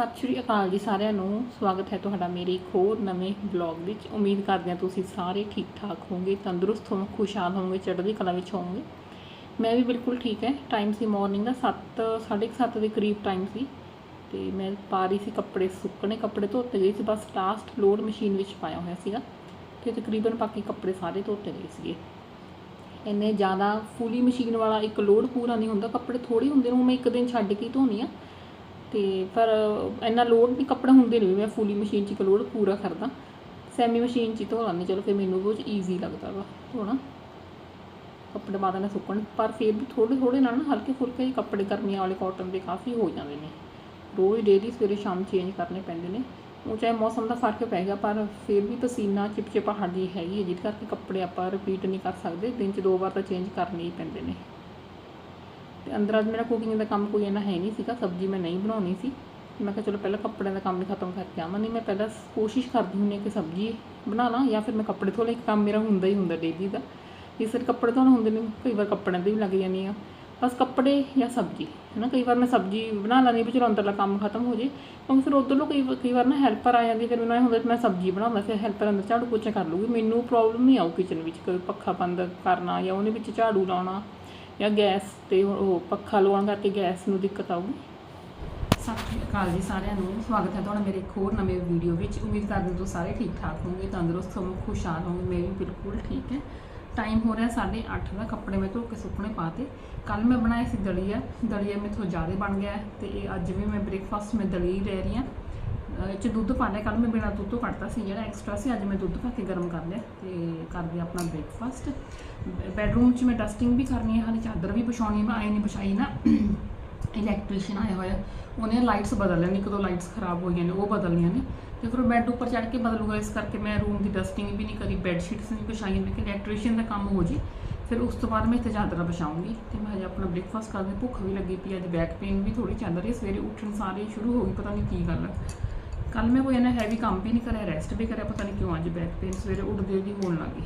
ਸਤਿ ਸ਼੍ਰੀ ਅਕਾਲ ਜੀ ਸਾਰਿਆਂ ਨੂੰ। ਸਵਾਗਤ ਹੈ ਤੁਹਾਡਾ ਮੇਰੇ ਇੱਕ ਹੋਰ ਨਵੇਂ ਵਲੌਗ ਵਿੱਚ। ਉਮੀਦ ਕਰਦੇ ਹਾਂ ਤੁਸੀਂ ਸਾਰੇ ਠੀਕ ਠਾਕ ਹੋਵੋਗੇ, ਤੰਦਰੁਸਤ ਹੋਵੋਗੇ, ਖੁਸ਼ਹਾਲ ਹੋਵੋਗੇ, ਚੜ੍ਹਦੀ ਕਲਾ ਵਿੱਚ ਹੋਵੋਗੇ। ਮੈਂ ਵੀ ਬਿਲਕੁਲ ਠੀਕ ਹੈ। ਟਾਈਮ ਸੀ ਮਾਰਨਿੰਗ ਦਾ 7 7:30 ਦੇ ਕਰੀਬ ਟਾਈਮ ਸੀ। ਤੇ ਮੈਂ ਪਾ ਰਹੀ ਸੀ ਕੱਪੜੇ, ਸੁੱਕਣੇ ਕੱਪੜੇ ਧੋਤੇ ਗਏ ਸੀ। ਬਸ ਲਾਸਟ ਲੋਡ ਮਸ਼ੀਨ ਵਿੱਚ ਪਾਇਆ ਹੋਇਆ ਸੀਗਾ। ਤੇ ਤਕਰੀਬਨ ਬਾਕੀ ਕੱਪੜੇ ਸਾਰੇ ਧੋਤੇ ਗਏ ਸੀਗੇ। ਇੰਨੇ ਜ਼ਿਆਦਾ ਫੁੱਲੀ ਮਸ਼ੀਨ ਵਾਲਾ ਇੱਕ ਲੋਡ ਪੂਰਾ ਨਹੀਂ ਹੁੰਦਾ। ਕੱਪੜੇ ਥੋੜੇ ਹੁੰਦੇ ਨੇ, ਉਹ ਮੈਂ ਇੱਕ ਦਿਨ ਛੱਡ ਕੇ ਹੀ ਧੋਣੀ ਆ। ਤੇ ਪਰ ਇੰਨਾ ਲੋਡ ਨਹੀਂ ਕੱਪੜੇ ਹੁੰਦੇ ਨਹੀਂ ਮੈਂ ਫੁੱਲੀ ਮਸ਼ੀਨ 'ਚ ਇੱਕ ਲੋਡ ਪੂਰਾ ਕਰਦਾ। ਸੈਮੀ ਮਸ਼ੀਨ 'ਚ ਹੀ ਧੋ ਲੈਂਦੀ ਚਲੋ ਫਿਰ ਮੈਨੂੰ ਬਹੁਤ ਈਜ਼ੀ ਲੱਗਦਾ ਵਾ ਧੋਣਾ। ਕੱਪੜੇ ਬਾਅਦ ਨਾਲ ਸੁੱਕਣ, ਪਰ ਫਿਰ ਵੀ ਥੋੜੇ ਥੋੜੇ ਨਾਲ ਨਾ ਹਲਕੇ ਫੁਲਕੇ ਜਿਹੇ ਕੱਪੜੇ ਗਰਮੀਆਂ ਵਾਲੇ ਕਾਟਨ ਦੇ ਕਾਫੀ ਹੋ ਜਾਂਦੇ ਨੇ। ਰੋਜ਼ ਡੇਲੀ ਸਵੇਰੇ ਸ਼ਾਮ ਚੇਂਜ ਕਰਨੇ ਪੈਂਦੇ ਨੇ। ਉਹ ਚਾਹੇ ਮੌਸਮ ਦਾ ਫ਼ਰਕ ਪੈ ਗਿਆ, ਪਰ ਫਿਰ ਵੀ ਪਸੀਨਾ ਚਿਪਚਿਪਾਹਟ ਜੀ ਹੈਗੀ ਹੈ, ਜਿਹਦੇ ਕਰਕੇ ਕੱਪੜੇ ਆਪਾਂ ਰਿਪੀਟ ਨਹੀਂ ਕਰ ਸਕਦੇ, ਦਿਨ 'ਚ ਦੋ ਵਾਰ ਤਾਂ ਚੇਂਜ ਕਰਨੇ ਹੀ ਪੈਂਦੇ ਨੇ। ਤੇ ਅੰਦਰ ਅੱਜ ਮੇਰਾ ਕੁਕਿੰਗ ਦਾ ਕੰਮ ਕੋਈ ਇੰਨਾ ਹੈ ਨਹੀਂ ਸੀਗਾ, ਸਬਜ਼ੀ ਮੈਂ ਨਹੀਂ ਬਣਾਉਣੀ ਸੀ। ਮੈਂ ਕਿਹਾ ਚਲੋ ਪਹਿਲਾਂ ਕੱਪੜਿਆਂ ਦਾ ਕੰਮ ਹੀ ਖਤਮ ਕਰਕੇ ਆਵਾਂ, ਨਹੀਂ ਮੈਂ ਪਹਿਲਾਂ ਕੋਸ਼ਿਸ਼ ਕਰਦੀ ਹੁੰਦੀ ਹਾਂ ਕਿ ਸਬਜ਼ੀ ਬਣਾ ਲਾਂ ਜਾਂ ਫਿਰ ਮੈਂ ਕੱਪੜੇ ਧੋ ਲਾਂ ਇੱਕ ਕੰਮ ਮੇਰਾ ਹੁੰਦਾ ਹੀ ਹੁੰਦਾ ਡੇਲੀ ਦਾ। ਇਸ ਵਾਰ ਕੱਪੜੇ ਧੋਣ ਹੁੰਦੇ ਨੇ, ਕਈ ਵਾਰ ਕੱਪੜਿਆਂ ਦੇ ਵੀ ਲੱਗ ਜਾਂਦੀ ਆ ਬਸ ਕੱਪੜੇ ਜਾਂ ਸਬਜ਼ੀ ਹੈ ਨਾ ਕਈ ਵਾਰ ਮੈਂ ਸਬਜ਼ੀ ਬਣਾ ਲੈਂਦੀ ਵੀ ਚਲੋ ਅੰਦਰਲਾ ਕੰਮ ਖਤਮ ਹੋ ਜੇ, ਕਿਉਂਕਿ ਫਿਰ ਉੱਧਰੋਂ ਕਈ ਵਾਰ ਕਈ ਵਾਰ ਨਾ ਹੈਲਪਰ ਆ ਜਾਂਦੀ ਫਿਰ ਮੈਨੂੰ ਇਹ ਹੁੰਦਾ ਕਿ ਮੈਂ ਸਬਜ਼ੀ ਬਣਾਉਂਦਾ ਫਿਰ ਹੈਲਪਰ ਅੰਦਰ ਝਾੜੂ ਪੋਚਾ ਕਰ ਲੂਗੀ ਮੈਨੂੰ ਪ੍ਰੋਬਲਮ ਨਹੀਂ ਆਉ ਕਿਚਨ ਵਿੱਚ ਕੋਈ ਪੱਖਾ ਬੰਦ ਕਰਨਾ ਜਾਂ ਉਹਦੇ ਵਿੱਚ ਝਾੜੂ ਲਾਉਣਾ। ਜਾਂ ਗੈਸ ਤੇ ਉਹ ਪੱਖਾ ਲਵਾਉਣ ਕਰਕੇ ਗੈਸ ਨੂੰ ਦਿੱਕਤ ਆਊਗੀ। ਸਤਿ ਸ਼੍ਰੀ ਅਕਾਲ ਜੀ ਸਾਰਿਆਂ ਨੂੰ। ਸਵਾਗਤ ਹੈ ਤੁਹਾਡਾ ਮੇਰੇ ਇੱਕ ਹੋਰ ਨਵੇਂ ਵੀਡੀਓ ਵਿੱਚ। ਉਮੀਦ ਕਰਦੇ ਹਾਂ ਸਾਰੇ ਠੀਕ ਠਾਕ ਹੋਵੋਗੇ, ਤੰਦਰੁਸਤ ਹੋਵੋਗੇ ਖੁਸ਼ਹਾਲ ਹੋਵੋਗੇ। ਮੈਂ ਵੀ ਬਿਲਕੁਲ ਠੀਕ ਹੈ। ਟਾਈਮ ਹੋ ਰਿਹਾ 8:30 ਦਾ, ਕੱਪੜੇ ਮੈਂ ਧੋ ਕੇ ਸੁੱਕਣੇ ਪਾਤੇ ਕੱਲ ਮੈਂ ਬਣਾਏ ਸੀ ਦਲੀਆ। ਦਲੀਆ ਮੇਥੋਂ ਜ਼ਿਆਦਾ ਬਣ ਗਿਆ ਹੈ ਤੇ ਇਹ ਅੱਜ ਵੀ ਮੈਂ ਬ੍ਰੇਕਫਾਸਟ ਮੈਂ ਦਲੀ ਹੀ ਲੈ ਰਹੀ ਹਾਂ। ਇਹ 'ਚ ਦੁੱਧ ਪਾ ਲਿਆ ਕੱਲ ਮੈਂ ਬਿਨਾਂ ਦੁੱਧ ਤੋਂ ਕੱਢਤਾ ਸੀ, ਜਿਹੜਾ ਐਕਸਟਰਾ ਸੀ, ਅੱਜ ਮੈਂ ਦੁੱਧ ਪਾ ਕੇ ਗਰਮ ਕਰ ਲਿਆ ਤੇ ਕਰਦੇ ਆਪਣਾ ਬ੍ਰੇਕਫਾਸਟ ਬੈਡਰੂਮ 'ਚ ਮੈਂ ਡਸਟਿੰਗ ਵੀ ਕਰਨੀ ਹੈ, ਹਾਲੇ ਚਾਦਰ ਵੀ ਵਿਛਾਉਣੀ ਮੈਂ ਆਏ ਨਹੀਂ ਵਿਛਾਈ ਨਾ। ਇਲੈਕਟ੍ਰੀਸ਼ੀਅਨ ਆਇਆ ਹੋਇਆ, ਉਹਨੇ ਲਾਈਟਸ ਬਦਲ ਲੈਣੀ, ਇੱਕ ਦੋ ਲਾਈਟਸ ਖਰਾਬ ਹੋਈਆਂ ਨੇ, ਉਹ ਬਦਲਣੀਆਂ ਨੇ। ਤੇ ਫਿਰ ਬੈੱਡ ਉੱਪਰ ਚੜ੍ਹ ਕੇ ਬਦਲੂਗਾ, ਇਸ ਕਰਕੇ ਮੈਂ ਰੂਮ ਦੀ ਡਸਟਿੰਗ ਵੀ ਨਹੀਂ ਕਰੀ ਬੈੱਡ ਸ਼ੀਟਸ ਨਹੀਂ ਵਿਛਾਈਆਂ ਮੈਂ ਕਿ ਇਲੈਕਟ੍ਰੀਸ਼ੀਅਨ ਦਾ ਕੰਮ ਹੋ ਜੇ। ਫਿਰ ਉਸ ਤੋਂ ਬਾਅਦ ਮੈਂ ਇੱਥੇ ਚਾਦਰਾਂ ਵਿਛਾਉਂਗੀ, ਤੇ ਮੈਂ ਹਜੇ ਆਪਣਾ ਬ੍ਰੇਕਫਾਸਟ ਕਰਦੀ ਭੁੱਖ ਵੀ ਲੱਗੀ ਪਈ ਅੱਜ ਬੈਕ ਪੇਨ ਵੀ ਥੋੜੀ ਚੱਲ ਰਹੀ ਹੈ, ਸਵੇਰੇ ਉੱਠਣ ਸਾਰੇ ਸ਼ੁਰੂ ਹੋ ਗਈ, ਪਤਾ ਨਹੀਂ ਕੀ ਗੱਲ ਹੈ। ਕੱਲ ਮੈਂ ਕੋਈ ਇੰਨਾ ਹੈਵੀ ਕੰਮ ਵੀ ਨਹੀਂ ਕਰਿਆ ਰੈਸਟ ਵੀ ਕਰਿਆ, ਪਤਾ ਨਹੀਂ ਕਿਉਂ ਅੱਜ ਬੈਕ ਪੇਨ ਸਵੇਰੇ ਉੱਠਦੇ ਦੀ ਹੋਣ ਲੱਗੀ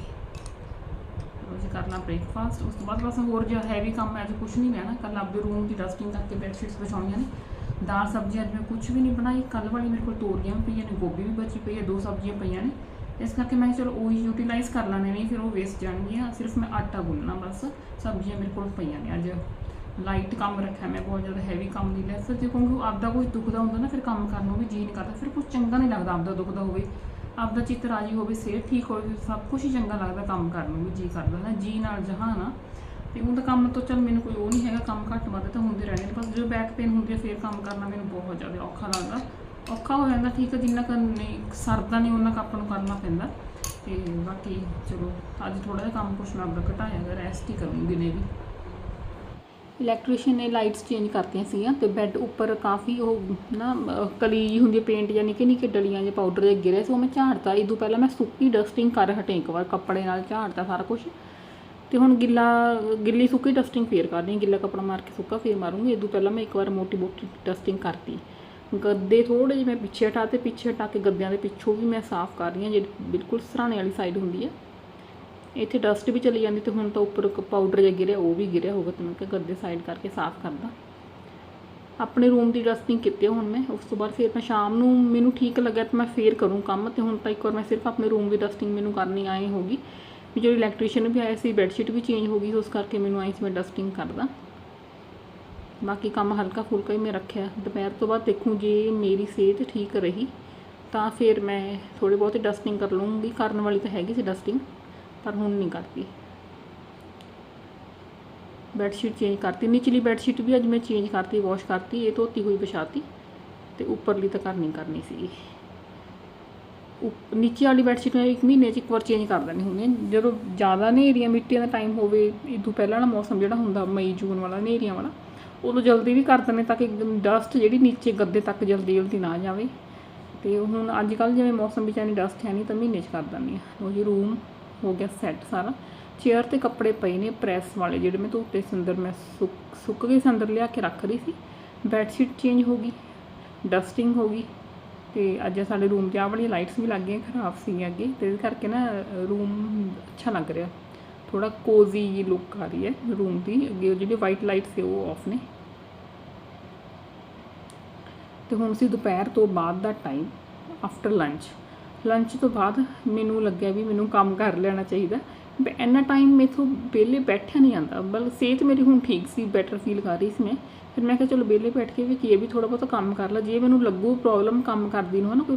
ਰੋਜ਼ ਕਰਨਾ ਬ੍ਰੇਕਫਾਸਟ ਉਸ ਤੋਂ ਬਾਅਦ ਬਸ ਹੋਰ ਜਿਹਾ ਹੈਵੀ ਕੰਮ ਅੱਜ ਕੁਝ ਨਹੀਂ ਲੈਣਾ ਕੱਲ ਆਪਦੇ ਰੂਮ ਦੀ ਡਸਟਿੰਗ ਕਰਕੇ ਬੈੱਡ ਸ਼ੀਟਸ ਵਿਛਾਉਣੀਆਂ ਨੇ। ਦਾਲ ਸਬਜ਼ੀ ਅੱਜ ਮੈਂ ਕੁਝ ਵੀ ਨਹੀਂ ਬਣਾਈ ਕੱਲ ਵਾਲੀ ਮੇਰੇ ਕੋਲ ਤੋਰੀਆਂ ਵੀ ਪਈਆਂ ਨੇ, ਗੋਭੀ ਵੀ ਬਚੀ ਪਈ ਹੈ, ਦੋ ਸਬਜ਼ੀਆਂ ਪਈਆਂ ਨੇ। ਇਸ ਕਰਕੇ ਮੈਂ ਚਲੋ ਉਹੀ ਯੂਟਿਲਾਈਜ਼ ਕਰ ਲੈਣੇ ਨਹੀਂ ਫਿਰ ਉਹ ਵੇਸਟ ਜਾਣਗੀਆਂ, ਸਿਰਫ ਮੈਂ ਆਟਾ ਗੁੰਨਣਾ ਬਸ, ਸਬਜ਼ੀਆਂ ਮੇਰੇ ਕੋਲ ਪਈਆਂ ਨੇ ਅੱਜ। ਲਾਈਟ ਕੰਮ ਰੱਖਿਆ, ਮੈਂ ਬਹੁਤ ਜ਼ਿਆਦਾ ਹੈਵੀ ਕੰਮ ਨਹੀਂ ਲਿਆ। ਫਿਰ ਜੇ ਕਿਉਂਕਿ ਆਪਦਾ ਕੋਈ ਦੁਖਦਾ ਹੁੰਦਾ ਨਾ, ਫਿਰ ਕੰਮ ਕਰਨ ਨੂੰ ਵੀ ਜੀ ਨਹੀਂ ਕਰਦਾ। ਫਿਰ ਕੁਝ ਚੰਗਾ ਨਹੀਂ ਲੱਗਦਾ ਆਪਦਾ ਦੁਖਦਾ ਹੋਵੇ। ਆਪਦਾ ਚਿੱਤ ਰਾਜੀ ਹੋਵੇ, ਸਿਹਤ ਠੀਕ ਹੋਵੇ ਸਭ ਕੁਝ ਹੀ ਚੰਗਾ ਲੱਗਦਾ ਕੰਮ ਕਰਨ ਨੂੰ ਵੀ ਜੀ ਕਰਦਾ। ਨਾ ਜੀ ਨਾਲ ਜਹਾਂ ਨਾ, ਤੇ ਉਹ ਤਾਂ ਕੰਮ ਤੋਂ ਚੱਲ ਮੈਨੂੰ ਕੋਈ ਉਹ ਨਹੀਂ ਹੈਗਾ, ਕੰਮ ਘੱਟ ਵੱਧ ਤਾਂ ਹੁੰਦੇ ਰਹਿਣੇ ਨੇ। ਬਸ ਜਦੋਂ ਬੈਕ ਪੇਨ ਹੁੰਦੀ ਹੈ ਫਿਰ ਕੰਮ ਕਰਨਾ ਮੈਨੂੰ ਬਹੁਤ ਜ਼ਿਆਦਾ ਔਖਾ ਲੱਗਦਾ। ਔਖਾ ਹੋ ਜਾਂਦਾ, ਠੀਕ ਹੈ ਜਿੰਨਾ ਕੁ ਨਹੀਂ, ਸਰਦਾ ਨਹੀਂ, ਉਹਨਾਂ ਕੁ ਆਪਾਂ ਨੂੰ ਕਰਨਾ ਪੈਂਦਾ। ਤੇ ਬਾਕੀ ਚਲੋ, ਅੱਜ ਥੋੜਾ ਜਿਹਾ ਕੰਮ ਕੁਛ ਮੈਂ ਆਪਦਾ ਘਟਾਇਆ ਗਾ ਰੈਸਟ ਹੀ ਕਰੂੰਗੀ ਨੇ ਵੀ। ਇਲੈਕਟ੍ਰੀਸ਼ੀਅਨ ਨੇ ਲਾਈਟਸ ਚੇਂਜ ਕਰਤੀਆਂ ਸੀਗੀਆਂ ਤੇ ਬੈੱਡ ਉੱਪਰ ਕਾਫੀ ਉਹ ਨਾ ਕਲੀ ਜਿਹੀ ਹੁੰਦੀ ਪੇਂਟ ਜਾਂ ਨਿੱਕੇ ਨਿੱਕੇ ਡਲੀਆਂ ਜਾਂ ਪਾਊਡਰ ਦੇ ਗਿਰੇ ਸੀ, ਉਹ ਮੈਂ ਝਾੜਤਾ। ਇਹ ਤੋਂ ਪਹਿਲਾਂ ਮੈਂ ਸੁੱਕੀ ਡਸਟਿੰਗ ਕਰ ਹਟੇ ਇੱਕ ਵਾਰ, ਕੱਪੜੇ ਨਾਲ ਝਾੜਤਾ ਸਾਰਾ ਕੁਝ ਤੇ ਹੁਣ ਗਿੱਲਾ, ਗਿੱਲੀ ਸੁੱਕੀ ਡਸਟਿੰਗ ਫੇਰ ਕਰਨੀ ਹੈ, ਗਿੱਲਾ ਕੱਪੜਾ ਮਾਰ ਕੇ ਸੁੱਕਾ ਫੇਰ ਮਾਰੂੰਗੀ। ਇਹ ਤੋਂ ਪਹਿਲਾਂ ਮੈਂ ਇੱਕ ਵਾਰ ਮੋਟੀ ਮੋਟੀ ਡਸਟਿੰਗ ਕਰਤੀ। ਗੱਦੇ ਥੋੜੇ ਜਿਹੇ ਮੈਂ ਪਿੱਛੇ ਹਟਾ ਤੇ ਪਿੱਛੇ ਹਟਾ ਕੇ ਗੱਦਿਆਂ ਦੇ ਪਿੱਛੋਂ ਵੀ ਮੈਂ ਸਾਫ਼ ਕਰ ਰਹੀ ਹਾਂ, ਜਿਹੜੀ ਬਿਲਕੁਲ ਸਰਾਣੇ ਵਾਲੀ ਸਾਈਡ ਹੁੰਦੀ ਹੈ। ਇੱਥੇ ਡਸਟ ਵੀ ਚਲੀ ਜਾਂਦੀ ਤੇ ਹੁਣ ਤਾਂ ਉੱਪਰ ਪਾਊਡਰ ਜਿਹਾ ਗਿਰਿਆ, ਉਹ ਵੀ ਗਿਰਿਆ ਹੋਊਗਾ ਤੇ ਮੈਂ ਕਿਹਾ ਗੱਦੇ ਸਾਈਡ ਕਰਕੇ ਸਾਫ਼ ਕਰਦਾ। ਆਪਣੇ ਰੂਮ ਦੀ ਡਸਟਿੰਗ ਕੀਤੀ ਹੁਣ ਮੈਂ, ਉਸ ਤੋਂ ਬਾਅਦ ਫਿਰ ਮੈਂ ਸ਼ਾਮ ਨੂੰ ਮੈਨੂੰ ਠੀਕ ਲੱਗਿਆ ਤੇ ਮੈਂ ਫੇਰ ਕਰੂੰ ਕੰਮ ਤੇ ਹੁਣ ਤਾਂ ਇੱਕ ਵਾਰ ਮੈਂ ਸਿਰਫ ਆਪਣੇ ਰੂਮ ਦੀ ਡਸਟਿੰਗ ਮੈਨੂੰ ਕਰਨੀ ਆਏ ਹੋਗੀ ਵੀ ਜੋ ਇਲੈਕਟ੍ਰੀਸ਼ੀਅਨ ਵੀ ਆਇਆ ਸੀ ਬੈੱਡਸ਼ੀਟ ਵੀ ਚੇਂਜ ਹੋ ਗਈ, ਉਸ ਕਰਕੇ ਮੈਨੂੰ ਆਈ ਸੀ ਮੈਂ ਡਸਟਿੰਗ ਕਰਦਾ। ਬਾਕੀ ਕੰਮ ਹਲਕਾ ਫੁਲਕਾ ਹੀ ਮੈਂ ਰੱਖਿਆ। ਦੁਪਹਿਰ ਤੋਂ ਬਾਅਦ ਦੇਖੂੰ ਜੇ ਮੇਰੀ ਸਿਹਤ ਠੀਕ ਰਹੀ ਤਾਂ ਫਿਰ ਮੈਂ ਥੋੜੀ ਬਹੁਤੇ ਡਸਟਿੰਗ ਕਰ ਲੂੰਗੀ ਕਰਨ ਵਾਲੀ ਤਾਂ ਹੈਗੀ ਸੀ ਡਸਟਿੰਗ ਪਰ ਹੁਣ ਨਹੀਂ ਕਰਦੀ। ਬੈੱਡ ਸ਼ੀਟ ਚੇਂਜ ਕਰਤੀ। ਨਿਚਲੀ ਬੈੱਡ ਸ਼ੀਟ ਵੀ ਅੱਜ ਮੈਂ ਚੇਂਜ ਕਰਤੀ ਵਾਸ਼ ਕਰਤੀ, ਇਹ ਧੋਤੀ ਹੋਈ ਵਿਛਾਤੀ ਤੇ ਉੱਪਰਲੀ ਤਾਂ ਕਰਨੀ ਕਰਨੀ ਸੀ ਉੱਪ- ਨੀਚੇ ਵਾਲੀ ਬੈੱਡ ਸ਼ੀਟ ਮੈਂ ਇੱਕ ਮਹੀਨੇ 'ਚ ਇੱਕ ਵਾਰ ਚੇਂਜ ਕਰ ਦਿੰਦੀ ਹੁੰਦੀ ਜਦੋਂ ਜ਼ਿਆਦਾ ਹਨੇਰੀਆਂ ਮਿੱਟੀਆਂ ਦਾ ਟਾਈਮ ਹੋਵੇ ਇਦੋਂ ਪਹਿਲਾਂ ਵਾਲਾ ਮੌਸਮ ਜਿਹੜਾ ਹੁੰਦਾ, ਮਈ, ਜੂਨ ਵਾਲਾ ਹਨੇਰੀਆਂ ਵਾਲਾ, ਉਦੋਂ ਜਲਦੀ ਵੀ ਕਰ ਦਿੰਦੇ ਤਾਂ ਕਿ ਡਸਟ ਜਿਹੜੀ ਨੀਚੇ ਗੱਦੇ ਤੱਕ ਜਲਦੀ ਜਲਦੀ ਨਾ ਜਾਵੇ। ਤੇ ਹੁਣ ਅੱਜ ਕੱਲ ਜਿਵੇਂ ਮੌਸਮ ਵਿੱਚ ਐਨੀ ਡਸਟ ਹੈ ਨਹੀਂ, ਤਾਂ ਮਹੀਨੇ 'ਚ ਕਰ ਦਿੰਦੀ ਹਾਂ। ਉਹ ਜੀ ਰੂਮ ਹੋ ਗਿਆ ਸੈੱਟ ਸਾਰਾ। ਚੇਅਰ ਤੇ ਕੱਪੜੇ ਪਏ ਨੇ ਪ੍ਰੈਸ ਵਾਲੇ, ਜਿਹੜੇ ਮੈਂ ਧੋਤੇ ਸੀ ਮੈਂ ਸੁੱਕ ਸੁੱਕ ਗਏ ਸੀ ਲਿਆ ਕੇ ਰੱਖ ਰਹੀ ਸੀ। ਬੈੱਡ ਸ਼ੀਟ ਚੇਂਜ ਹੋ ਗਈ ਡਸਟਿੰਗ ਹੋ ਗਈ ਤੇ ਅੱਜ ਸਾਡੇ ਰੂਮ 'ਤੇ ਆਹ ਵਾਲੀ ਲਾਈਟਸ ਵੀ ਲੱਗ ਗਈਆਂ, ਖਰਾਬ ਸੀ ਅੱਗੇ। ਤੇ ਇਸ ਕਰਕੇ ਨਾ ਰੂਮ ਅੱਛਾ ਲੱਗ ਰਿਹਾ। ਥੋੜਾ ਕੋਜ਼ੀ ਜਿਹੀ ਲੁੱਕ ਆ ਰਹੀ ਹੈ ਰੂਮ ਦੀ। ਅੱਗੇ ਜਿਹੜੀ ਵਾਈਟ ਲਾਈਟ ਸੀ, ਉਹ ਆਫ ਨੇ। ਤੇ ਹੁਣ ਸੀ ਦੁਪਹਿਰ ਤੋਂ ਬਾਅਦ ਦਾ ਟਾਈਮ ਆਫਟਰ ਲੰਚ ਲੰਚ ਤੋਂ ਬਾਅਦ ਮੈਨੂੰ ਲੱਗਿਆ ਵੀ ਮੈਨੂੰ ਕੰਮ ਕਰ ਲੈਣਾ ਚਾਹੀਦਾ। ਵੀ ਇੰਨਾ ਟਾਈਮ ਮੇਥੋਂ ਵਿਹਲੇ ਬੈਠਿਆ ਨਹੀਂ ਜਾਂਦਾ। ਬਲ ਸਿਹਤ ਮੇਰੀ ਹੁਣ ਠੀਕ ਸੀ ਬੈਟਰ ਫੀਲ ਕਰ ਰਹੀ ਸੀ ਮੈਂ। ਫਿਰ ਮੈਂ ਕਿਹਾ ਚਲੋ ਵਿਹਲੇ ਬੈਠ ਕੇ ਵੀ ਕੀ ਹੈ ਵੀ ਥੋੜਾ ਬਹੁਤਾ ਕੰਮ ਕਰ ਲਾ। ਜੇ ਮੈਨੂੰ ਲੱਗੂ ਪ੍ਰੋਬਲਮ ਕੰਮ ਕਰਦੀ ਨੂੰ ਹੈ ਨਾ ਕੋਈ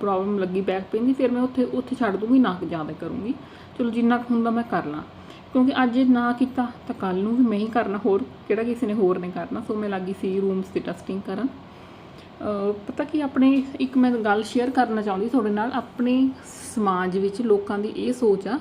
ਪ੍ਰੋਬਲਮ ਲੱਗੀ ਬੈਕ ਪੇਨ ਦੀ, ਫਿਰ ਮੈਂ ਉੱਥੇ ਉੱਥੇ ਛੱਡ ਦੂੰਗੀ, ਨਾ ਜ਼ਿਆਦਾ ਕਰੂੰਗੀ। ਚਲੋ ਜਿੰਨਾ ਕੁ ਹੁੰਦਾ ਮੈਂ ਕਰ ਲਾਂ। ਕਿਉਂਕਿ ਅੱਜ ਨਾ ਕੀਤਾ ਤਾਂ ਕੱਲ ਨੂੰ ਵੀ ਮੈਂ ਹੀ ਕਰਨਾ ਹੋਰ, ਕਿਹੜਾ ਕਿਸੇ ਨੇ ਹੋਰ ਨੇ ਕਰਨਾ। ਸੋ ਮੈਂ ਲੱਗੀ ਸੀ ਰੂਮਸ ਦੀ ਟੈਸਟਿੰਗ ਕਰਨ। ਪਤਾ ਕੀ, ਆਪਣੇ ਇੱਕ ਮੈਂ ਗੱਲ ਸ਼ੇਅਰ ਕਰਨਾ ਚਾਹੁੰਦੀ ਤੁਹਾਡੇ ਨਾਲ, ਆਪਣੇ ਸਮਾਜ ਵਿੱਚ ਲੋਕਾਂ ਦੀ ਇਹ ਸੋਚ ਆ,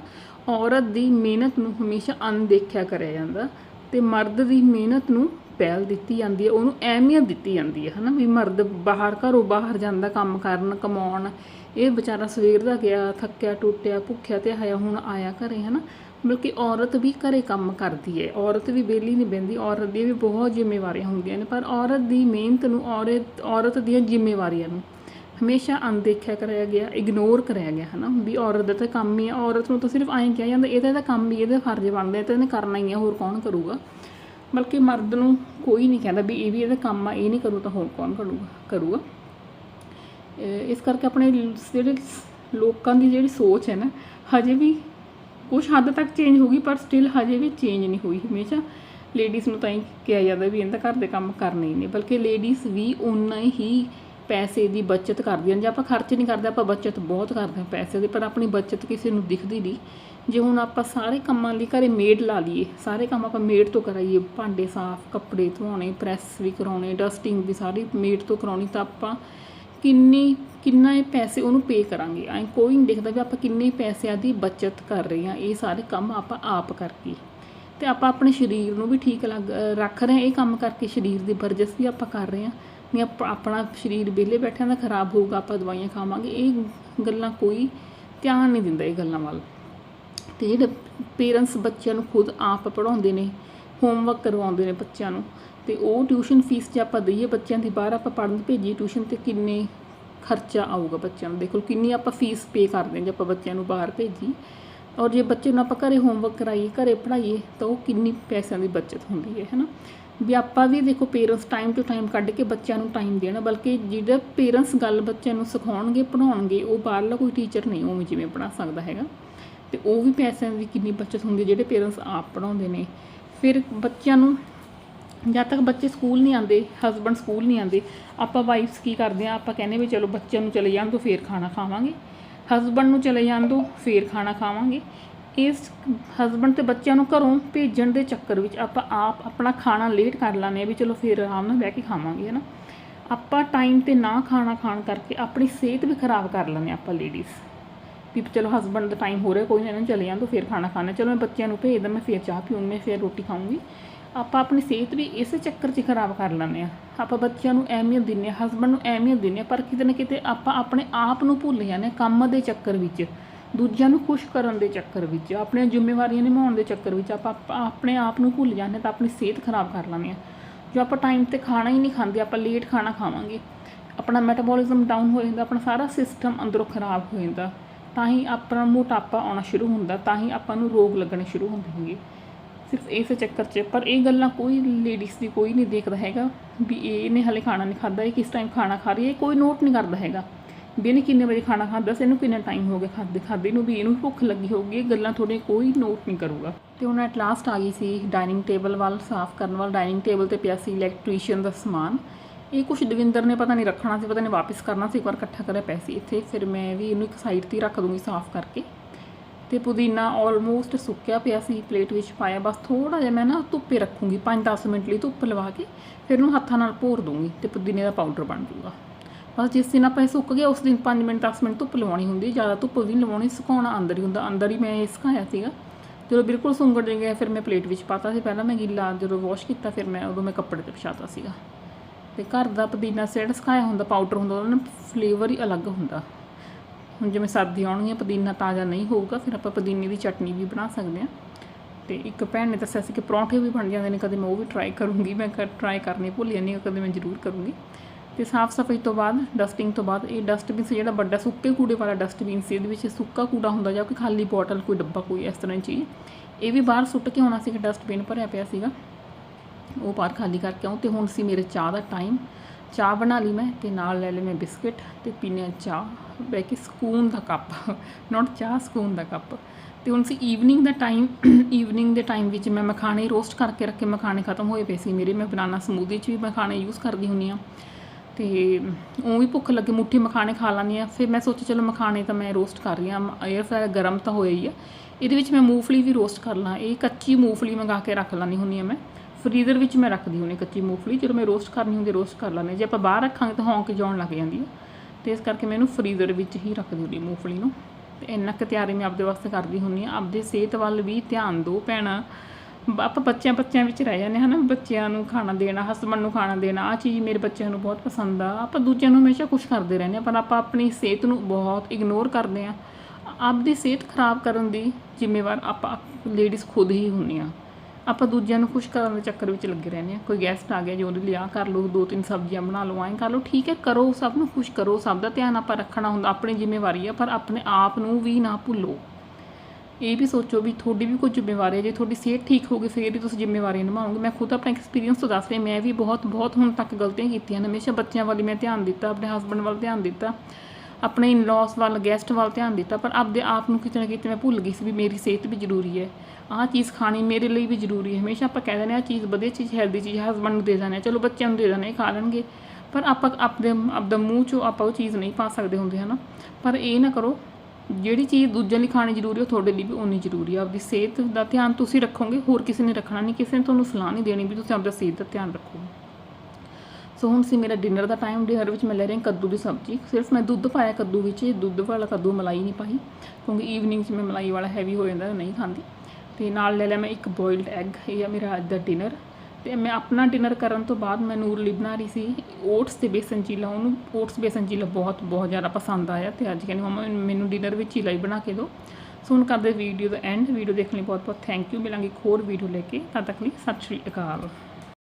ਔਰਤ ਦੀ ਮਿਹਨਤ ਨੂੰ ਹਮੇਸ਼ਾ ਅਣਦੇਖਿਆ ਕਰਿਆ ਜਾਂਦਾ ਤੇ ਮਰਦ ਦੀ ਮਿਹਨਤ ਨੂੰ ਪਹਿਲ ਦਿੱਤੀ ਜਾਂਦੀ ਹੈ, ਉਹਨੂੰ ਅਹਿਮੀਅਤ ਦਿੱਤੀ ਜਾਂਦੀ ਹੈ, ਹਨਾ, ਵੀ ਮਰਦ ਬਾਹਰ, ਘਰੋਂ ਬਾਹਰ ਜਾਂਦਾ ਕੰਮ ਕਰਨ, ਕਮਾਉਣ, ਇਹ ਵਿਚਾਰਾ ਸਵੇਰ ਦਾ ਗਿਆ, ਥੱਕਿਆ, ਟੁੱਟਿਆ, ਭੁੱਖਿਆ ਤੇ ਆਇਆ ਹੁਣ ਆਇਆ ਘਰੇ, ਹਨਾ। ਬਲਕਿ ਔਰਤ ਵੀ ਘਰੇ ਕੰਮ ਕਰਦੀ ਹੈ, ਔਰਤ ਵੀ ਵਿਹਲੀ ਨਹੀਂ ਬਹਿੰਦੀ, ਔਰਤ ਦੀਆਂ ਵੀ ਬਹੁਤ ਜ਼ਿੰਮੇਵਾਰੀਆਂ ਹੁੰਦੀਆਂ ਨੇ, ਪਰ ਔਰਤ ਦੀ ਮਿਹਨਤ ਨੂੰ ਔਰਤ ਔਰਤ ਦੀਆਂ ਜ਼ਿੰਮੇਵਾਰੀਆਂ ਨੂੰ ਹਮੇਸ਼ਾ ਅਣਦੇਖਿਆ ਕਰਿਆ ਗਿਆ ਇਗਨੋਰ ਕਰਿਆ ਗਿਆ, ਹਨਾ, ਵੀ ਔਰਤ ਦਾ ਤਾਂ ਕੰਮ ਹੀ ਹੈ, ਔਰਤ ਨੂੰ ਤਾਂ ਸਿਰਫ ਐਂ ਕਿਹਾ ਜਾਂਦਾ, ਇਹਦਾ ਤਾਂ ਕੰਮ ਹੀ ਇਹਦਾ ਫਰਜ਼ ਬਣਦਾ, ਇਹ ਤਾਂ ਇਹਨੇ ਕਰਨਾ ਹੀ ਹੈ, ਹੋਰ ਕੌਣ ਕਰੂਗਾ? ਬਲਕਿ ਮਰਦ ਨੂੰ ਕੋਈ ਨਹੀਂ ਕਹਿੰਦਾ ਵੀ ਇਹ ਵੀ ਇਹਦਾ ਕੰਮ ਆ, ਇਹ ਨਹੀਂ ਕਰੂ ਤਾਂ ਹੋਰ ਕੌਣ ਕਰੂਗਾ ਕਰੂਗਾ। ਇਸ ਕਰਕੇ ਆਪਣੇ ਜਿਹੜੇ ਲੋਕਾਂ ਦੀ ਜਿਹੜੀ ਸੋਚ ਹੈ ਨਾ, ਹਜੇ ਵੀ ਕੁਝ ਹੱਦ ਤੱਕ ਚੇਂਜ ਹੋ ਗਈ, ਪਰ ਸਟਿਲ ਹਜੇ ਵੀ ਚੇਂਜ ਨਹੀਂ ਹੋਈ। ਹਮੇਸ਼ਾ ਲੇਡੀਜ਼ ਨੂੰ ਤਾਂ ਹੀ ਕਿਹਾ ਜਾਂਦਾ ਵੀ ਇਹਨਾਂ ਘਰ ਦੇ ਕੰਮ ਕਰਨੇ ਹੀ ਨੇ, ਬਲਕਿ ਲੇਡੀਜ਼ ਵੀ ਉਨਾ ਹੀ ਪੈਸੇ ਦੀ ਬਚਤ ਕਰਦੀਆਂ ਜੇ ਆਪਾਂ ਖਰਚ ਨਹੀਂ ਕਰਦੇ, ਆਪਾਂ ਬਚਤ ਬਹੁਤ ਕਰਦੇ ਹਾਂ ਪੈਸੇ ਦੀ, ਪਰ ਆਪਣੀ ਬਚਤ ਕਿਸੇ ਨੂੰ ਦਿਖਦੀ ਨਹੀਂ। ਜੇ ਹੁਣ ਆਪਾਂ ਸਾਰੇ ਕੰਮਾਂ ਲਈ ਘਰੇ ਮੇਡ ਲਾ ਲਈਏ, ਸਾਰੇ ਕੰਮ ਆਪਾਂ ਮੇਡ ਤੋਂ ਕਰਾਈਏ, ਭਾਂਡੇ ਸਾਫ਼, ਕੱਪੜੇ ਧੋਣੇ ਪ੍ਰੈਸ ਵੀ ਕਰਾਉਣੇ ਡਸਟਿੰਗ ਵੀ ਸਾਰੀ ਮੇਡ ਤੋਂ ਕਰਾਉਣੀ, ਤਾਂ ਆਪਾਂ ਕਿੰਨੀ ਕਿੰਨਾ ਇਹ ਪੈਸੇ ਉਹਨੂੰ ਪੇ ਕਰਾਂਗੇ? ਐ ਕੋਈ ਨਹੀਂ ਦੇਖਦਾ ਵੀ ਆਪਾਂ ਕਿੰਨੇ ਪੈਸਿਆਂ ਦੀ ਬਚਤ ਕਰ ਰਹੇ ਹਾਂ। ਇਹ ਸਾਰੇ ਕੰਮ ਆਪਾਂ ਆਪ ਕਰਕੇ। ਤੇ ਆਪਾਂ ਆਪਣੇ ਸਰੀਰ ਨੂੰ ਵੀ ਠੀਕ ਲੱਗ ਰੱਖ ਰਹੇ ਹਾਂ। ਇਹ ਕੰਮ ਕਰਕੇ ਸਰੀਰ ਦੀ ਵਰਜਸ ਵੀ ਆਪਾਂ ਕਰ ਰਹੇ ਹਾਂ। ਨਹੀਂ ਆਪ- ਆਪਣਾ ਸਰੀਰ ਵਿਹਲੇ ਬੈਠਿਆਂ ਦਾ ਖਰਾਬ ਹੋਊਗਾ, ਆਪਾਂ ਦਵਾਈਆਂ ਖਾਵਾਂਗੇ। ਇਹ ਗੱਲਾਂ ਕੋਈ ਧਿਆਨ ਨਹੀਂ ਦਿੰਦਾ ਇਹ ਗੱਲਾਂ ਵੱਲ। ਤੇ ਜਿਹੜੇ ਪੇਰੈਂਟਸ ਬੱਚਿਆਂ ਨੂੰ ਖੁਦ ਆਪ ਪੜਾਉਂਦੇ ਨੇ ਹੋਮਵਰਕ ਕਰਵਾਉਂਦੇ ਨੇ ਬੱਚਿਆਂ ਨੂੰ, ਤੇ ਉਹ ਟਿਊਸ਼ਨ ਫੀਸ ਜੇ ਆਪਾਂ ਦਈਏ, ਬੱਚਿਆਂ ਦੀ ਬਾਹਰ ਆਪਾਂ ਪੜ੍ਹਨ ਭੇਜੀਏ ਟਿਊਸ਼ਨ ਤੇ ਕਿੰਨੇ ਖਰਚਾ ਆਊਗਾ ਬੱਚਿਆਂ ਨੂੰ। ਦੇਖੋ ਕਿੰਨੀ ਆਪਾਂ ਫੀਸ ਪੇ ਕਰਦੇ ਹਾਂ ਜੇ ਆਪਾਂ ਬੱਚਿਆਂ ਨੂੰ ਬਾਹਰ ਭੇਜੀ। ਔਰ ਜੇ ਬੱਚੇ ਨੂੰ ਆਪਾਂ ਘਰੇ ਹੋਮਵਰਕ ਕਰਾਈਏ, ਘਰੇ ਪੜ੍ਹਾਈਏ, ਤਾਂ ਉਹ ਕਿੰਨੀ ਪੈਸਿਆਂ ਦੀ ਬਚਤ ਹੁੰਦੀ ਹੈ ਹੈਨਾ ਵੀ ਆਪਾਂ ਵੀ ਦੇਖੋ ਪੇਰੈਂਟਸ ਟਾਈਮ ਟੂ ਟਾਈਮ ਕੱਢ ਕੇ ਬੱਚਿਆਂ ਨੂੰ ਟਾਈਮ ਦੇਣਾ, ਬਲਕਿ ਜਿਹੜਾ ਪੇਰੈਂਟਸ ਗੱਲ ਬੱਚਿਆਂ ਨੂੰ ਸਿਖਾਉਣਗੇ, ਪੜ੍ਹਾਉਣਗੇ, ਉਹ ਬਾਹਰਲਾ ਕੋਈ ਟੀਚਰ ਨਹੀਂ, ਉਵੇਂ ਜਿਵੇਂ ਪੜ੍ਹਾ ਸਕਦਾ ਹੈਗਾ। ਤੇ ਉਹ ਵੀ ਪੈਸਿਆਂ ਦੀ ਕਿੰਨੀ ਬਚਤ ਹੁੰਦੀ ਜਿਹੜੇ ਪੇਰੈਂਟਸ ਆਪ ਪੜਾਉਂਦੇ ਨੇ। ਫਿਰ ਬੱਚਿਆਂ ਨੂੰ ਜਦ ਤੱਕ ਬੱਚੇ ਸਕੂਲ ਨਹੀਂ ਆਉਂਦੇ ਹਸਬੰਡ ਸਕੂਲ ਨਹੀਂ ਆਉਂਦੇ, ਆਪਾਂ ਵਾਈਫਸ ਕੀ ਕਰਦੇ ਆ ਆਪਾਂ ਕਹਿੰਦੇ ਵੀ ਚਲੋ ਬੱਚਿਆਂ ਨੂੰ ਚਲੇ ਜਾਣ ਤੋਂ ਫੇਰ ਖਾਣਾ ਖਾਵਾਂਗੇ। ਹਸਬੰਡ ਨੂੰ ਚਲੇ ਜਾਣ ਤੋਂ ਫੇਰ ਖਾਣਾ ਖਾਵਾਂਗੇ। ਇਸ ਹਸਬੰਡ ਤੇ ਬੱਚਿਆਂ ਨੂੰ ਘਰੋਂ ਭੇਜਣ ਦੇ ਚੱਕਰ ਵਿੱਚ ਆਪਾਂ ਆਪ ਆਪਣਾ ਖਾਣਾ ਲੇਟ ਕਰ ਲਾਂਦੇ ਆ ਵੀ ਚਲੋ ਫੇਰ ਆਰਾਮ ਨਾਲ ਬਹਿ ਕੇ ਖਾਵਾਂਗੇ, ਹਨਾ? ਆਪਾਂ ਟਾਈਮ ਤੇ ਨਾ ਖਾਣਾ ਖਾਣ ਕਰਕੇ ਆਪਣੀ ਸਿਹਤ ਵੀ ਖਰਾਬ ਕਰ ਲੈਂਦੇ ਹਾਂ ਆਪਾਂ ਲੇਡੀਜ਼ ਵੀ ਚਲੋ ਹਸਬੰਡ ਦਾ ਟਾਈਮ ਹੋ ਰਿਹਾ, ਕੋਈ ਨਾ ਇਹਨਾਂ ਚਲੇ ਜਾਣ ਤੋਂ ਫਿਰ ਖਾਣਾ ਖਾਣਾ। ਚਲੋ ਮੈਂ ਬੱਚਿਆਂ ਨੂੰ ਭੇਜਦਾ ਮੈਂ ਫਿਰ ਚਾਹ ਪੀਊਂ ਮੈਂ ਫਿਰ ਰੋਟੀ ਖਾਊਂਗੀ। ਆਪਾਂ ਆਪਣੀ ਸਿਹਤ ਵੀ ਇਸੇ ਚੱਕਰ 'ਚ ਖਰਾਬ ਕਰ ਲੈਂਦੇ ਆ ਆਪਾਂ ਬੱਚਿਆਂ ਨੂੰ ਅਹਿਮੀਅਤ ਦਿੰਦੇ ਆ ਹਸਬੰਡ ਨੂੰ ਅਹਿਮੀਅਤ ਦਿੰਦੇ ਆ ਪਰ ਕਿਤੇ ਨਾ ਕਿਤੇ ਆਪਾਂ ਆਪਣੇ ਆਪ ਨੂੰ ਭੁੱਲ ਜਾਂਦੇ ਹਾਂ ਕੰਮ ਦੇ ਚੱਕਰ ਵਿੱਚ, ਦੂਜਿਆਂ ਨੂੰ ਖੁਸ਼ ਕਰਨ ਦੇ ਚੱਕਰ ਵਿੱਚ, ਆਪਣੀਆਂ ਜ਼ਿੰਮੇਵਾਰੀਆਂ ਨਿਭਾਉਣ ਦੇ ਚੱਕਰ ਵਿੱਚ ਆਪਾਂ ਆਪਾਂ, ਆਪਣੇ ਆਪ ਨੂੰ ਭੁੱਲ ਜਾਂਦੇ ਹਾਂ ਤਾਂ ਆਪਣੀ ਸਿਹਤ ਖਰਾਬ ਕਰ ਲੈਂਦੇ ਆ ਜੋ ਆਪਾਂ ਟਾਈਮ ਤੇ ਖਾਣਾ ਹੀ ਨਹੀਂ ਖਾਂਦੇ, ਆਪਾਂ ਲੇਟ ਖਾਣਾ ਖਾਵਾਂਗੇ। ਆਪਣਾ ਮੈਟਾਬੋਲਿਜ਼ਮ ਡਾਊਨ ਹੋ ਜਾਂਦਾ, ਆਪਣਾ ਸਾਰਾ ਸਿਸਟਮ ਅੰਦਰੋਂ ਖਰਾਬ ਹੋ ਜਾਂਦਾ। ਤਾਂ ਹੀ ਆਪਣਾ ਮੋਟਾਪਾ ਆਉਣਾ ਸ਼ੁਰੂ ਹੁੰਦਾ, ਤਾਂ ਹੀ ਆਪਾਂ ਨੂੰ ਰੋਗ ਲੱਗਣੇ ਸ਼ੁਰੂ ਹੁੰਦੇ ਹੈਗੇ। ਸਿਰਫ ਇਸ ਚੱਕਰ 'ਚ, ਪਰ ਇਹ ਗੱਲਾਂ ਕੋਈ ਲੇਡੀਜ਼ ਦੀ ਕੋਈ ਨਹੀਂ ਦੇਖਦਾ ਹੈਗਾ ਵੀ ਇਹਨੇ ਹਲੇ ਖਾਣਾ ਨਹੀਂ ਖਾਦਾ ਇਹ ਕਿਸ ਟਾਈਮ ਖਾਣਾ ਖਾ ਰਹੀ ਹੈ, ਇਹ ਕੋਈ ਨੋਟ ਨਹੀਂ ਕਰਦਾ ਹੈਗਾ। ਵੀ ਇਹਨੇ ਕਿੰਨੇ ਵਜੇ ਖਾਣਾ ਖਾਦਾ ਸੀ ਇਹਨੂੰ ਕਿੰਨਾ ਟਾਈਮ ਹੋ ਗਿਆ ਖਾਦੇ ਖਾਦੇ ਨੂੰ ਵੀ ਇਹਨੂੰ ਭੁੱਖ ਲੱਗੀ ਹੋਊਗੀ, ਇਹ ਗੱਲਾਂ ਤੁਹਾਡੇ ਕੋਈ ਨੋਟ ਨਹੀਂ ਕਰੂਗਾ। ਤੇ ਹੁਣ ਐਟ ਲਾਸਟ ਆ ਗਈ ਸੀ ਡਾਈਨਿੰਗ ਟੇਬਲ ਵੱਲ, ਸਾਫ਼ ਕਰਨ ਵੱਲ ਡਾਈਨਿੰਗ ਟੇਬਲ ਤੇ ਪਿਆ ਸੀ ਇਲੈਕਟ੍ਰੀਸ਼ੀਅਨ ਦਾ ਸਮਾਨ। ਇਹ ਕੁਝ ਦਵਿੰਦਰ ਨੇ ਪਤਾ ਨਹੀਂ ਰੱਖਣਾ ਸੀ, ਪਤਾ ਨਹੀਂ ਵਾਪਸ ਕਰਨਾ ਸੀ, ਇੱਕ ਵਾਰ ਇਕੱਠਾ ਕਰਿਆ ਪਿਆ ਸੀ ਇੱਥੇ, ਫਿਰ ਮੈਂ ਵੀ ਇਹਨੂੰ ਇੱਕ ਸਾਈਡ ਤੇ ਰੱਖ ਦੂੰਗੀ ਸਾਫ਼ ਕਰਕੇ। ਤੇ ਪੁਦੀਨਾ ਆਲਮੋਸਟ ਸੁੱਕਿਆ ਪਿਆ ਸੀ ਪਲੇਟ ਵਿੱਚ ਪਾਇਆ। ਬਸ ਥੋੜਾ ਜਿਹਾ ਮੈਂ ਨਾ ਧੁੱਪੇ ਰੱਖੂੰਗੀ 5-10 ਮਿੰਟ ਲਈ ਧੁੱਪ ਲਵਾ ਕੇ, ਫਿਰ ਉਹਨੂੰ ਹੱਥਾਂ ਨਾਲ ਭੋਰ ਦੂੰਗੀ ਤੇ ਪੁਦੀਨੇ ਦਾ ਪਾਊਡਰ ਬਣ ਜੂਗਾ ਬਸ ਜਿਸ ਦਿਨ ਆਪਾਂ ਇਹ ਸੁੱਕ ਗਿਆ, ਉਸ ਦਿਨ 5 ਮਿੰਟ 10 ਮਿੰਟ ਧੁੱਪ ਲਵਾਉਣੀ ਹੁੰਦੀ, ਜ਼ਿਆਦਾ ਧੁੱਪ ਵੀ ਨਹੀਂ ਲਵਾਉਣੀ, ਸੁਕਾਉਣਾ ਅੰਦਰ ਹੀ ਹੁੰਦਾ। ਅੰਦਰ ਹੀ ਮੈਂ ਇਹ ਸੁਕਾਇਆ ਸੀਗਾ। ਜਦੋਂ ਬਿਲਕੁਲ ਸੁੰਗੜ ਗਿਆ ਫਿਰ ਮੈਂ ਪਲੇਟ ਵਿੱਚ ਪਾਤਾ ਸੀ। ਪਹਿਲਾਂ ਮੈਂ ਗਿੱਲਾ ਜਦੋਂ ਵਾਸ਼ ਕੀਤਾ, ਫਿਰ ਮੈਂ ਉਦੋਂ ਮੈਂ ਕੱਪੜੇ ਤੇ ਵਿਛਾਤਾ ਸੀਗਾ। ਤੇ ਘਰ ਦਾ ਪੁਦੀਨਾ ਸਿਹੜ ਸੁਕਾਇਆ ਹੁੰਦਾ ਪਾਊਡਰ ਹੁੰਦਾ, ਉਹਦਾ ਨਾ ਫਲੇਵਰ ਹੀ ਅਲੱਗ ਹੁੰਦਾ। ਹੁਣ ਜਿਵੇਂ ਸਰਦੀ ਆਉਣਗੀਆਂ ਪੁਦੀਨਾ ਤਾਜ਼ਾ ਨਹੀਂ ਹੋਊਗਾ, ਫਿਰ ਆਪਾਂ ਪੁਦੀਨੇ ਦੀ ਚਟਨੀ ਵੀ ਬਣਾ ਸਕਦੇ ਹਾਂ। ਤੇ ਇੱਕ ਭੈਣ ਨੇ ਦੱਸਿਆ ਸੀ ਕਿ ਪਰੌਂਠੇ ਵੀ ਬਣ ਜਾਂਦੇ ਨੇ, ਕਦੇ ਮੈਂ ਉਹ ਵੀ ਟਰਾਈ ਕਰੂੰਗੀ, ਮੈਂ ਟਰਾਈ ਕਰਨੀ ਭੁੱਲ ਜਾਂਦੀ ਹਾਂ, ਕਦੇ ਮੈਂ ਜ਼ਰੂਰ ਕਰੂੰਗੀ। ਤੇ ਸਾਫ਼ ਸਫ਼ਾਈ ਤੋਂ ਬਾਅਦ ਡਸਟਿੰਗ ਤੋਂ ਬਾਅਦ, ਇਹ ਡਸਟਬਿਨ ਸੀ ਜਿਹੜਾ ਵੱਡਾ ਸੁੱਕੇ ਕੂੜੇ ਵਾਲਾ ਡਸਟਬਿਨ ਸੀ, ਇਹਦੇ ਵਿੱਚ ਸੁੱਕਾ ਕੂੜਾ ਹੁੰਦਾ ਜਾਂ ਕੋਈ ਖਾਲੀ ਬੋਟਲ ਕੋਈ ਡੱਬਾ, ਕੋਈ ਇਸ ਤਰ੍ਹਾਂ ਦੀ ਚੀਜ਼। ਇਹ ਵੀ ਬਾਹਰ ਸੁੱਟ ਕੇ ਆਉਣਾ ਸੀ ਕਿ ਡਸਟਬਿਨ ਭਰਿਆ ਪਿਆ ਸੀਗਾ। ਉਹ ਬਾਹਰ ਖਾਲੀ ਕਰਕੇ ਆਉਂ, ਤੇ ਹੁਣ ਸੀ ਮੇਰੇ ਚਾਹ ਦਾ ਟਾਈਮ ਚਾਹ ਬਣਾ ਲਈ ਮੈਂ ਤੇ ਨਾਲ ਲੈ ਲਏ ਮੈਂ ਬਿਸਕਟ ਤੇ ਪੀਨੇ ਆ ਚਾਹ ਬੈ ਕੇ ਸਕੂਨ ਦਾ ਕੱਪ ਨਾਟ ਚਾਹ, ਸਕੂਨ ਦਾ ਕੱਪ। ਤੇ ਹੁਣ ਸੀ ਈਵਨਿੰਗ ਦਾ ਟਾਈਮ ਈਵਨਿੰਗ ਦੇ ਟਾਈਮ ਵਿੱਚ ਮੈਂ ਮਖਾਣੇ ਰੋਸਟ ਕਰਕੇ ਰੱਖੇ, ਮਖਾਣੇ ਖਤਮ ਹੋਏ ਪਏ ਸੀ ਮੇਰੇ, ਮੈਂ ਬਨਾਨਾ ਸਮੂਦੀ 'ਚ ਵੀ ਮਖਾਣੇ ਯੂਜ਼ ਕਰਦੀ ਹੁੰਨੀ ਆ ਤੇ ਉਹ ਵੀ ਭੁੱਖ ਲੱਗੇ, ਮੁੱਠੀ ਮਖਾਣੇ ਖਾ ਲੈਂਦੀ ਆ ਫਿਰ ਮੈਂ ਸੋਚਿਆ ਚਲੋ ਮਖਾਣੇ ਤਾਂ ਮੈਂ ਰੋਸਟ ਕਰ ਰਹੀ ਆ 에ਅਰ ਫਰਾਇਰ ਗਰਮ ਤਾਂ ਹੋਇਆ ਹੀ ਆ। ਇਹਦੇ ਵਿੱਚ ਮੈਂ ਮੂੰਗਫਲੀ ਵੀ ਰੋਸਟ ਕਰ ਲਾਂ, ਇਹ ਕੱਚੀ ਮੂੰਗਫਲੀ ਮੰਗਾ ਕੇ ਰੱਖ ਲੈਂਦੀ ਹੁੰਨੀ ਆ ਮੈਂ। ਫਰੀਜ਼ਰ ਵਿੱਚ ਮੈਂ ਰੱਖਦੀ ਹੁੰਨੀ ਕੱਚੀ ਮੂੰਗਫਲੀ, ਜਦੋਂ ਮੈਂ ਰੋਸਟ ਕਰਨੀ ਹੁੰਦੀ ਰੋਸਟ ਕਰ ਲੈਂਦੇ ਜੇ ਆਪਾਂ ਬਾਹਰ ਰੱਖਾਂਗੇ ਤਾਂ ਹੌਂਕ ਜਾਣ ਲੱਗ ਜਾਂਦੀ ਆ ਤੇ ਇਸ ਕਰਕੇ ਮੈਂ ਇਹਨੂੰ ਫਰੀਜ਼ਰ ਵਿੱਚ ਹੀ ਰੱਖਦੀ ਹੁੰਦੀ ਮੂੰਗਫਲੀ ਨੂੰ। ਤੇ ਇੰਨਾ ਕੁ ਤਿਆਰੀ ਮੈਂ ਆਪਦੇ ਵਾਸਤੇ ਕਰਦੀ ਹੁੰਨੀ ਆ ਆਪਦੇ ਸਿਹਤ ਵੱਲ ਵੀ ਧਿਆਨ ਦਿਓ ਭੈਣਾ। ਬ- ਆਪਾਂ ਬੱਚਿਆਂ ਬੱਚਿਆਂ ਵਿੱਚ ਰਹਿ ਜਾਂਦੇ ਹਨਾ ਬੱਚਿਆਂ ਨੂੰ ਖਾਣਾ ਦੇਣਾ ਹਸਬੰਡ ਨੂੰ ਖਾਣਾ ਦੇਣਾ ਆ ਚੀਜ਼ ਮੇਰੇ ਬੱਚਿਆਂ ਨੂੰ ਬਹੁਤ ਪਸੰਦ ਆ। ਆਪਾਂ ਦੂਜਿਆਂ ਨੂੰ ਹਮੇਸ਼ਾ ਕੁਝ ਕਰਦੇ ਰਹਿੰਦੇ ਆ ਪਰ ਆਪਾਂ ਆਪਣੀ ਸਿਹਤ ਨੂੰ ਬਹੁਤ ਇਗਨੋਰ ਕਰਦੇ ਆ ਆਪਦੀ ਸਿਹਤ ਖਰਾਬ ਕਰਨ ਦੀ ਜ਼ਿੰਮੇਵਾਰ ਆਪਾਂ ਲੇਡੀਜ਼ ਖੁਦ ਹੀ ਹੁੰਦੀਆਂ। ਆਪਾਂ ਦੂਜਿਆਂ ਨੂੰ ਖੁਸ਼ ਕਰਨ ਦੇ ਚੱਕਰ ਵਿੱਚ ਲੱਗੇ ਰਹਿੰਦੇ ਆ ਕੋਈ ਗੈਸਟ ਆ ਗਿਆ ਜੀ, ਉਹਦੇ ਲਈ ਆਹ ਕਰ ਲਓ, ਦੋ ਤਿੰਨ ਸਬਜ਼ੀਆਂ ਬਣਾ ਲਓ, ਐਂ ਕਰ ਲਓ। ਠੀਕ ਹੈ, ਕਰੋ ਸਭ ਨੂੰ ਖੁਸ਼ ਕਰੋ, ਸਭ ਦਾ ਧਿਆਨ ਆਪਾਂ ਰੱਖਣਾ ਹੁੰਦਾ, ਆਪਣੀ ਜ਼ਿੰਮੇਵਾਰੀ ਆ, ਪਰ ਆਪਣੇ ਆਪ ਨੂੰ ਵੀ ਨਾ ਭੁੱਲੋ। ਇਹ ਵੀ ਸੋਚੋ ਵੀ ਤੁਹਾਡੀ ਵੀ ਕੋਈ ਜ਼ਿੰਮੇਵਾਰੀ ਹੈ ਜੇ ਤੁਹਾਡੀ ਸਿਹਤ ਠੀਕ ਹੋਊਗੀ ਫੇਰ ਹੀ ਤੁਸੀਂ ਜ਼ਿੰਮੇਵਾਰੀ ਨਿਭਾਓਗੇ। ਮੈਂ ਖੁਦ ਆਪਣਾ ਐਕਸਪੀਰੀਅੰਸ ਤੋਂ ਦੱਸ ਰਹੀ ਮੈਂ ਵੀ ਬਹੁਤ ਬਹੁਤ ਹੁਣ ਤੱਕ ਗਲਤੀਆਂ ਕੀਤੀਆਂ ਨੇ। ਹਮੇਸ਼ਾ ਬੱਚਿਆਂ ਵੱਲ ਮੈਂ ਧਿਆਨ ਦਿੱਤਾ, ਆਪਣੇ ਹਸਬੰਡ ਵੱਲ ਧਿਆਨ ਦਿੱਤਾ, ਆਪਣੇ ਇਨ-ਲॉस ਵੱਲ ਗੈਸਟ ਵੱਲ ਧਿਆਨ ਦਿੱਤਾ, ਪਰ ਆਪਦੇ ਆਪ ਨੂੰ ਕਿਤੇ ਨਾ ਕਿਤੇ ਮੈਂ ਭੁੱਲ ਗਈ ਸੀ ਵੀ ਮੇਰੀ ਸਿਹਤ ਵੀ ਜ਼ਰੂਰੀ ਹੈ। ਆਹ ਚੀਜ਼ ਖਾਣੀ ਮੇਰੇ ਲਈ ਵੀ ਜ਼ਰੂਰੀ ਹੈ। ਹਮੇਸ਼ਾ ਆਪਾਂ ਕਹਿ ਦਿੰਦੇ ਹਾਂ, ਆਹ ਚੀਜ਼ ਵਧੀਆ ਚੀਜ਼ ਹੈਲਦੀ ਚੀਜ਼ ਹਸਬੰਡ ਨੂੰ ਦੇ ਦਿੰਦੇ ਹਾਂ। ਚਲੋ ਬੱਚਿਆਂ ਨੂੰ ਦੇ ਦਿੰਦੇ ਖਾ ਲੈਣਗੇ। ਪਰ ਆਪਾਂ ਆਪਦੇ, ਆਪਦਾ ਮੂੰਹ 'ਚੋਂ ਆਪਾਂ ਉਹ ਚੀਜ਼ ਨਹੀਂ ਪਾ ਸਕਦੇ ਹੁੰਦੇ, ਹਨਾ? ਪਰ ਇਹ ਨਾ ਕਰੋ, ਜਿਹੜੀ ਚੀਜ਼ ਦੂਜਿਆਂ ਲਈ ਖਾਣੀ ਜ਼ਰੂਰੀ ਉਹ ਤੁਹਾਡੇ ਲਈ ਵੀ ਉਨੀ ਜ਼ਰੂਰੀ ਹੈ। ਆਪਦੀ ਸਿਹਤ ਦਾ ਧਿਆਨ ਤੁਸੀਂ ਰੱਖੋਗੇ, ਹੋਰ ਕਿਸੇ ਨੇ ਰੱਖਣਾ ਨਹੀਂ। ਕਿਸੇ ਨੇ ਤੁਹਾਨੂੰ ਸਲਾਹ ਨਹੀਂ ਦੇਣੀ ਵੀ ਤੁਸੀਂ ਆਪਦਾ ਸਿਹਤ ਦਾ ਧਿਆਨ ਰੱਖੋ। ਸੋ ਹੁਣ ਸੀ ਮੇਰਾ ਡਿਨਰ ਦਾ ਟਾਈਮ ਡਿਨਰ ਵਿੱਚ ਮੈਂ ਲੈ ਰਹੀ ਕੱਦੂ ਦੀ ਸਬਜ਼ੀ। ਸਿਰਫ ਮੈਂ ਦੁੱਧ ਪਾਇਆ ਕੱਦੂ ਵਿੱਚ, ਦੁੱਧ ਵਾਲਾ ਕੱਦੂ ਮਲਾਈ ਨਹੀਂ ਪਾਈ, ਕਿਉਂਕਿ ਈਵਨਿੰਗ 'ਚ ਮੈਂ ਮਲਾਈ ਵਾਲਾ ਹੈਵੀ ਹੋ ਜਾਂਦਾ, ਨਹੀਂ ਖਾਂਦੀ। ਤੇ ਨਾਲ ਲੈ ਲਿਆ ਮੈਂ ਇੱਕ ਬੋਇਲਡ ਐਗ ਇਹ ਆ ਮੇਰਾ ਅੱਜ ਦਾ ਡਿਨਰ ਤੇ ਮੈਂ ਆਪਣਾ ਡਿਨਰ ਕਰਨ ਤੋਂ ਬਾਅਦ ਮੈਂ ਨੂਰ ਲਈ ਬਣਾ ਰਹੀ ਸੀ। ਓਟਸ ਤੇ ਬੇਸਨ ਚੀਲਾ, ਉਹਨੂੰ ਓਟਸ, ਬੇਸਨ ਚੀਲਾ ਬਹੁਤ ਬਹੁਤ ਜ਼ਿਆਦਾ ਪਸੰਦ ਆਇਆ ਤੇ ਅੱਜ ਕਹਿੰਦੀ, ਮਮਾ, ਮੈਨੂੰ ਡਿਨਰ ਵਿੱਚ ਚੀਲਾ ਹੀ ਬਣਾ ਕੇ ਦਿਓ। ਸੋ ਹੁਣ ਕਰਦੇ ਵੀਡੀਓ ਦਾ ਐਂਡ ਵੀਡੀਓ ਦੇਖਣ ਲਈ ਬਹੁਤ ਬਹੁਤ ਥੈਂਕ ਯੂ ਮਿਲਾਂਗੇ ਇੱਕ ਹੋਰ ਵੀਡੀਓ ਲੈ ਕੇ। ਤਦ ਤੱਕ ਲਈ ਸਤਿ ਸ਼੍ਰੀ ਅਕਾਲ।